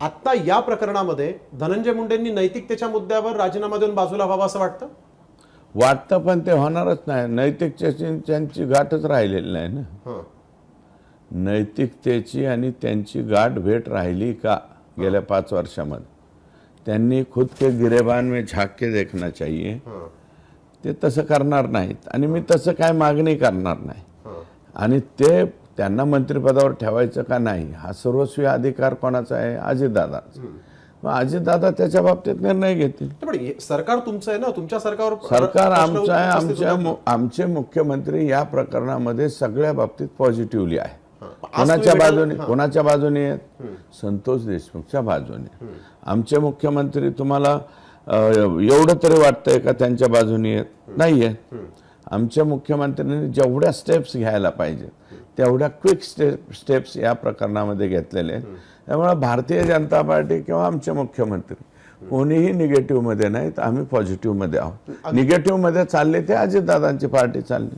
आत्ता या प्रकरणामध्ये धनंजय मुंडेंनी नैतिकतेच्या मुद्द्यावर राजीनामा देऊन बाजूला व्हावा असं वाटतं? वाटतं पण ते होणारच नाही. नैतिकतेची त्यांची गाठच राहिलेली नाही ना. नैतिकतेची आणि त्यांची गाठ भेट राहिली का गेल्या पाच वर्षामध्ये? त्यांनी खुद के गिरेबान में झाक के देखना चाहिए. ते तसं करणार नाहीत. आणि मी तसं काय मागणी करणार नाही. आणि ते त्यांना मंत्रिपदावर ठेवायचं का नाही? हा सर्वस्वी अधिकार कोणाचा आहे? अजितदादाचा मग अजितदादा त्याच्या बाबतीत निर्णय घेतील. पण हे सरकार तुमचं आहे ना? तुमच्या सरकारवर सरकार आमचं आहे. आमच्या. मु- आमचे मुख्यमंत्री या प्रकरणामध्ये सगळ्या बाबतीत पॉझिटिव्हली आहे. कोणाच्या बाजूने कोणाच्या बाजूने आहेत? संतोष देशमुखच्या बाजूने. आमचे मुख्यमंत्री तुम्हाला अ, एवढं तरी वाटतंय का त्यांच्या बाजूने आहेत? नाही आहेत आमच्या मुख्यमंत्र्यांनी जेवढ्या स्टेप्स घ्यायला पाहिजेत तेवढ्या क्विक स्टेप स्टेप्स या प्रकरणामध्ये घेतलेले आहेत. त्यामुळे भारतीय जनता पार्टी किंवा आमचे मुख्यमंत्री कोणीही निगेटिव्हमध्ये नाहीत. आम्ही पॉझिटिव्हमध्ये आहोत. निगेटिव्हमध्ये चालले ते अजितदादांची पार्टी चालली.